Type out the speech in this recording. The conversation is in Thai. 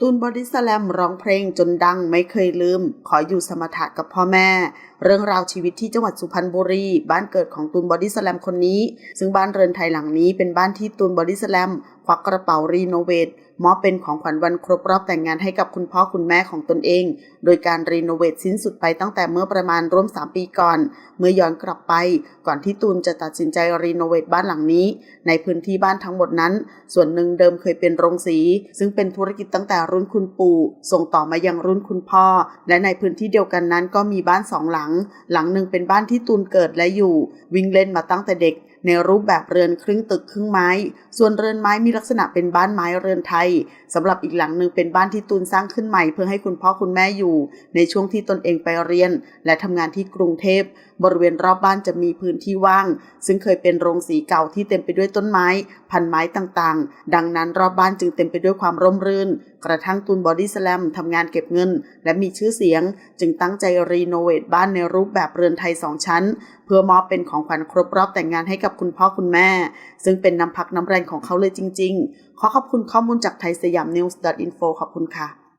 ตูนบอดี้สแลมร้องเพลงจนดังไม่เคยลืม ขออยู่สมถะกับพ่อแม่ เรื่องราวชีวิตที่จังหวัดสุพรรณบุรี บ้านเกิดของตูนบอดี้สแลมคนนี้ ซึ่งบ้านเรือนไทยหลังนี้เป็นบ้านที่ตูนบอดี้สแลม ควักกระเป๋ารีโนเวทมอบเป็นของขวัญวันครบรอบแต่งงานให้กับคุณพ่อคุณแม่ของตนเอง โดยการรีโนเวทสิ้นสุดไปตั้งแต่เมื่อประมาณร่วม 3 ปีก่อน เมื่อย้อนกลับไป ก่อนที่ตูนจะตัดสินใจรีโนเวทบ้านหลังนี้ ในพื้นที่บ้านทั้งหมดนั้น ส่วนหนึ่งเดิมเคยเป็นโรงสี ซึ่งเป็นธุรกิจตั้งแต่รุ่นคุณปู่ ส่งต่อมายังรุ่นคุณพ่อ และในพื้นที่เดียวกันนั้นก็มีบ้านสองหลัง หลังหนึ่งเป็นบ้านที่ตูนเกิดและอยู่ วิ่งเล่นมาตั้งแต่เด็ก ในรูปแบบเรือนครึ่งตึกครึ่งไม้ ส่วนเรือนไม้มีลักษณะเป็นบ้านไม้เรือนไทยสำหรับอีกหลังหนึ่งเป็นบ้านที่ตูนสร้างขึ้นใหม่เพื่อให้คุณพ่อคุณแม่อยู่ ในช่วงที่ตนเองไปเรียน และทำงานที่กรุงเทพ บริเวณรอบบ้านจะมีพื้นที่ว่าง ซึ่งเคยเป็นโรงสีเก่าที่เต็มไปด้วยต้นไม้ พันไม้ต่างๆ ดังนั้นรอบบ้านจึงเต็มไปด้วยความร่มรื่น กระทั่งตูนบอดี้สแลมทำงานเก็บเงิน และมีชื่อเสียง จึงตั้งใจรีโนเวทบ้านในรูปแบบเรือนไทยสองชั้น เพื่อมอบเป็นของขวัญครบรอบแต่งงานให้กับคุณพ่อคุณแม่ ซึ่งเป็นน้ำพักน้ำแรงของเขาเลยจริง ๆ ขอขอบคุณข้อมูลจากไทยสยามนิวส์ .info ขอบคุณค่ะ